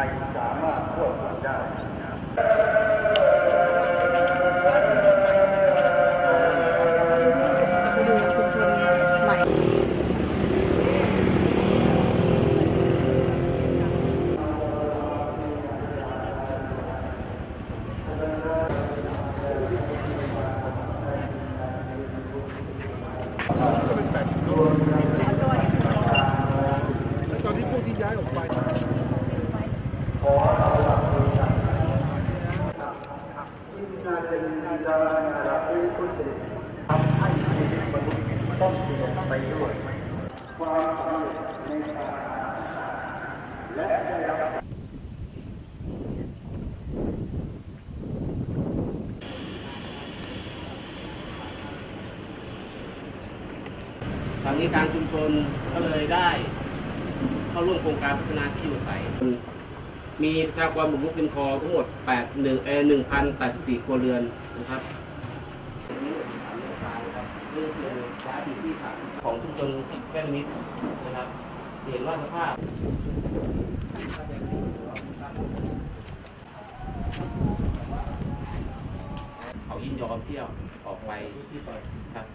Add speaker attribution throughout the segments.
Speaker 1: รสามารถ
Speaker 2: ทำ
Speaker 1: ให้ชีวิตมนุษย์ต้องเปลี่ยนไปด้วยความสำเร็จในการและได้รับ
Speaker 3: ทางนี้ทางชุมชนก็เลยได้ เข้าร่วมโครงการพัฒนาที่อยู่อาศัย มีประชากรบุกรุกเป็นคอทั้งหมด8 1เอ่อ1,084ครัวเรือนนะครับนี่คือการอยู่ที่ฐานของชุมชนแก้วนิดนะครับเห็นว่าสภาพ เขายินย อมเที่ยวออกไปที่ไปครับ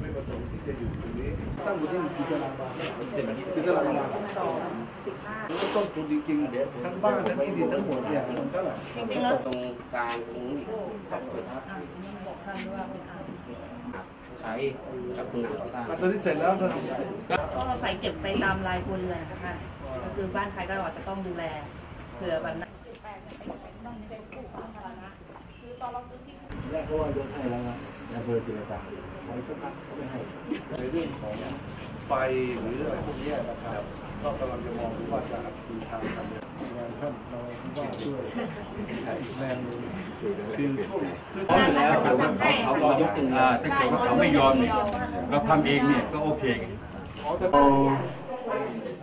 Speaker 2: ไม่ประสงค์ที่จะอยู่ตรงนี้ตั้งอยู่ที่กี่ตารางวากี่ตารางวาแล้วต้นทุนจริงๆทั้งบ้านทั้งที่ดินทั้งหมดเนี่ยมันเท่าไหร่
Speaker 3: จริงๆแล้วตรงกลางตรงนี้ครับใช้กับคุณหนังก่อสร้าง
Speaker 2: ตอนนี้เสร็จแล้วเท่าไหร่
Speaker 4: ก็เราใส่เก็บไปตามรายครัวเรือนนะคะก็คือบ้านใครก็เราจะต้องดูแลเผื่อวันนั้น
Speaker 1: แรกก็ว่ายกให้แล้วนะอำเภอร์จิรตาใครก็พักก็ไม่ให้
Speaker 2: ในเรื่องของไฟหรืออะไรพวกนี้นะครับก็กำลังจะมองดูว่าจะดูทางทำงานท่านเราว่าช่วยแรงหนึงคือคือ
Speaker 3: พร้อมอยู่แล้วครับเขารอยกอย่างเดียว
Speaker 5: อ่าถ้าเกิดว่าเขาไม่ยอมเราทำเองเนี่ยก็โอเค
Speaker 2: อ๋อแต่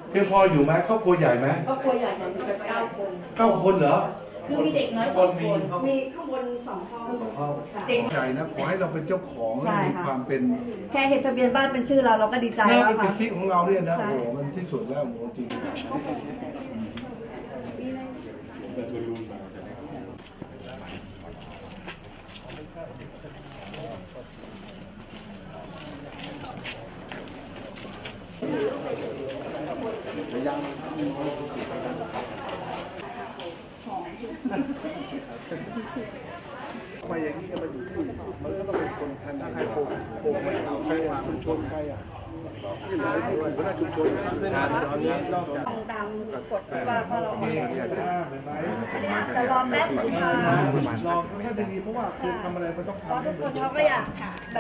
Speaker 2: เพียงพออยู่ไหมครอบครัวใหญ่ไหม
Speaker 6: ครอบครัวใหญ่เนี่ยมีกันเก้าคน
Speaker 2: เก้าคนเหรอ
Speaker 6: คือมีเด็กน้อยสองคน มีข้างบนสองห้องเด็ก
Speaker 2: ใหญ่นะขอให้เราเป็นเจ้าของ
Speaker 6: ใช่
Speaker 2: และมี
Speaker 6: ค่ะ
Speaker 2: ความเป็น
Speaker 6: แค่เห็นทะเบียนบ้านเป็นชื่อเราเราก็ดีใจ
Speaker 2: น่า
Speaker 6: แล้ว
Speaker 2: เป็นสิ
Speaker 6: ค่ะ
Speaker 2: ทธิของเราเนี่ยนะ
Speaker 6: ใช่
Speaker 2: โอ้โหมันที่สุดแล้วโอ้โหจริง ไปอย่างนี้มันอยู่ที่มันก็ต้องเป็นคนทันถ้าใครโกงโกงไม่เอาใครอะชุมชนใครอะที่ไหนที่หัวหน้าชุมชนนะครับตอนนี้นอกจาก
Speaker 6: ตามกฎว่าพอเรา
Speaker 2: เองอยากจะเห็นไหม
Speaker 6: แต่รอแป๊บนึงค่ะ
Speaker 2: ลองให้ดีเพราะว่าคือทำอะไรมันต้องทำให้
Speaker 6: ทุก
Speaker 2: เห
Speaker 6: ค
Speaker 2: มือน
Speaker 6: เขาก็อยากแบบ